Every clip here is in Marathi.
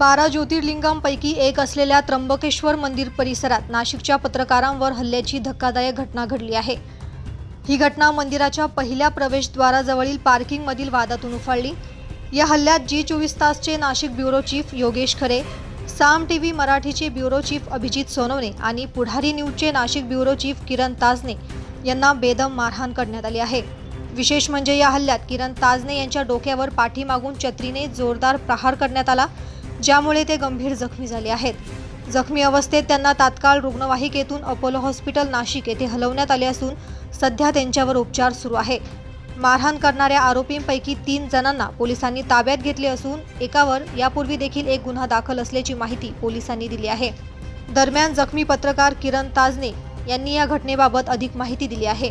बारा ज्योतिर्लिंगांपैकी एक असलेल्या त्र्यंबकेश्वर मंदिर परिसरात नाशिकच्या पत्रकारांवर हल्ल्याची धक्कादायक घटना घडली आहे. ही घटना मंदिराच्या पहिल्या प्रवेशद्वाराजवळील पार्किंगमधील वादातून उफाळली. या हल्ल्यात जी चोवीस तासचे Nashik bureau chief Yogesh Khare Saam T V मराठीचे ब्युरो चीफ अभिजित सोनवणे आणि पुढारी न्यूजचे नाशिक ब्युरो चीफ किरण ताजने यांना बेदम मारहाण करण्यात आली आहे. विशेष म्हणजे या हल्ल्यात किरण ताजने यांच्या डोक्यावर पाठीमागून छत्रीने जोरदार प्रहार करण्यात आला. ज्यामुळे ते गंभीर जखमी झाले आहेत. जखमी अवस्थेत त्यांना तात्काळ रुग्णवाहिकेतून अपोलो हॉस्पिटल नाशिक येथे हलवण्यात आले असून सध्या त्यांच्यावर उपचार सुरू आहे. मारहाण करणाऱ्या आरोपींपैकी तीन जणांना पोलिसांनी ताब्यात घेतले असून एकावर यापूर्वी देखील एक गुन्हा दाखल असल्याची माहिती पोलिसांनी दिली आहे. दरम्यान जखमी पत्रकार किरण ताजने यांनी या घटनेबाबत अधिक माहिती दिली आहे.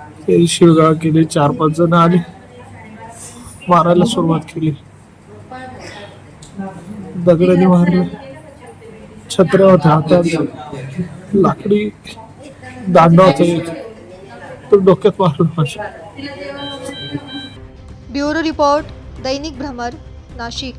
ते शिवगाळ केली चार पाच जण आले. मारायला सुरुवात केली. दगडाने मारलं. छत्र होत्या हातात लाकडी दांडा होता एक. तो डोक्यात मारलं. माझ्या ब्युरो रिपोर्ट दैनिक भ्रमर नाशिक.